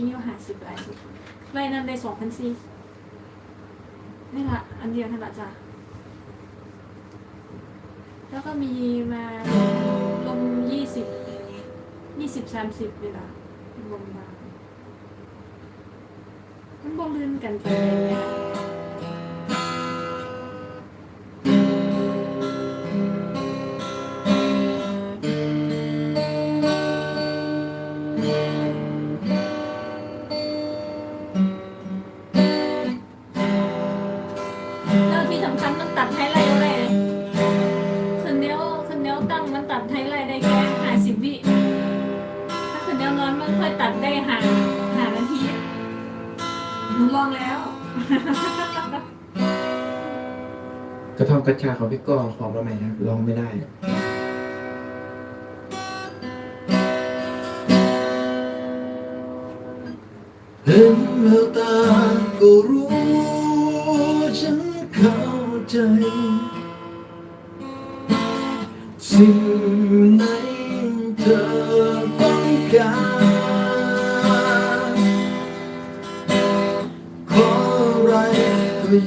มีอยู่หาสิบลายสุดลายนั้นได้สองพันสี่นี่ละอันเดียวนั่นละจ้ะแล้วก็มีมาลมยี่สิบยี่สิบสามสิบเลยล่ะลงมามันบอลื่นกันไปเลย หนูลองแล้ว กระท่อมกัญชาของพี่ก้อหอมแล้วไหมครับลองไม่ได้ เห็นแววตาก็รู้ ฉันเข้าใจ สิ่งไหนเธอต้องการ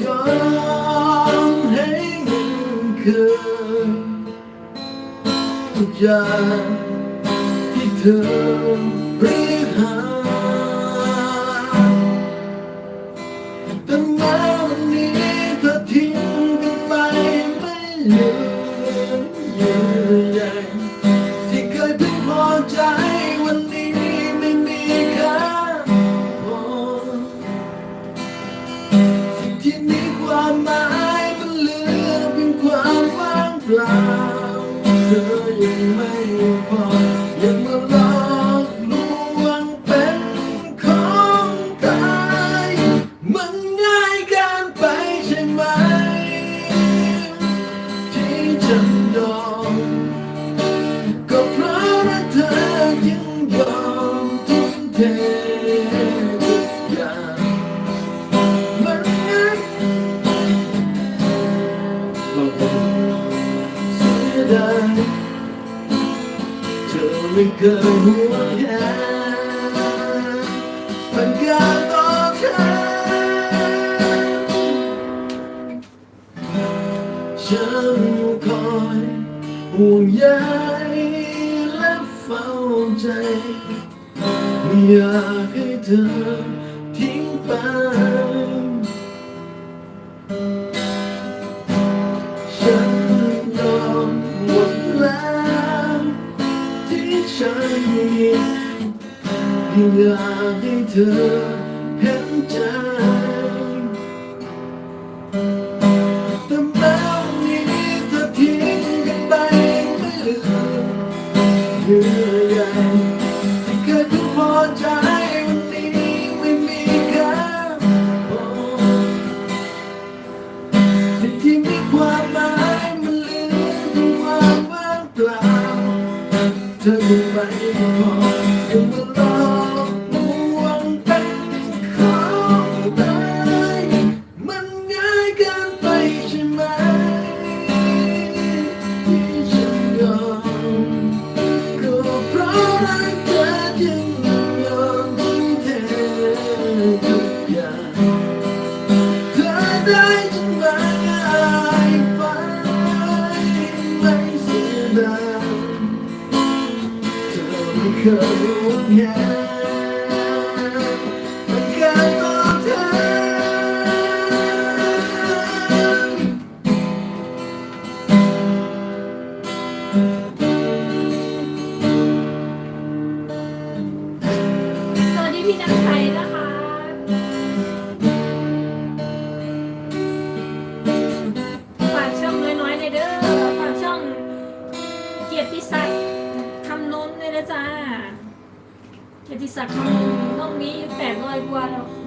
ยอมให้มันเกินทุกอย่างที่เธอเรียกหา เปล่าเธอยังไม่พอยังมา ไม่เคยห่วงแหนมันการตอบแทนฉันคอยห่วงใยและเฝ้าใจไม่อยากให้เธอทิ้งไป อยากให้เธอเห็นใจ ธอยังไม่พอยังมาหลอกลวงเป็นของตายมันง่ายเกินไปใช่ไหมที่ฉันยอมก็เพราะรักเธอจึงยอมทุ่มเททุกอย่างเธอได้ฉันมาง่ายไปไม่เสียดาย เคยรู้แค่มันการตอบแทนสวัสดีพี่นักไทยนะคะ กิติศักดิ์ห้องนี้แปดร้อยกว่าแล้ว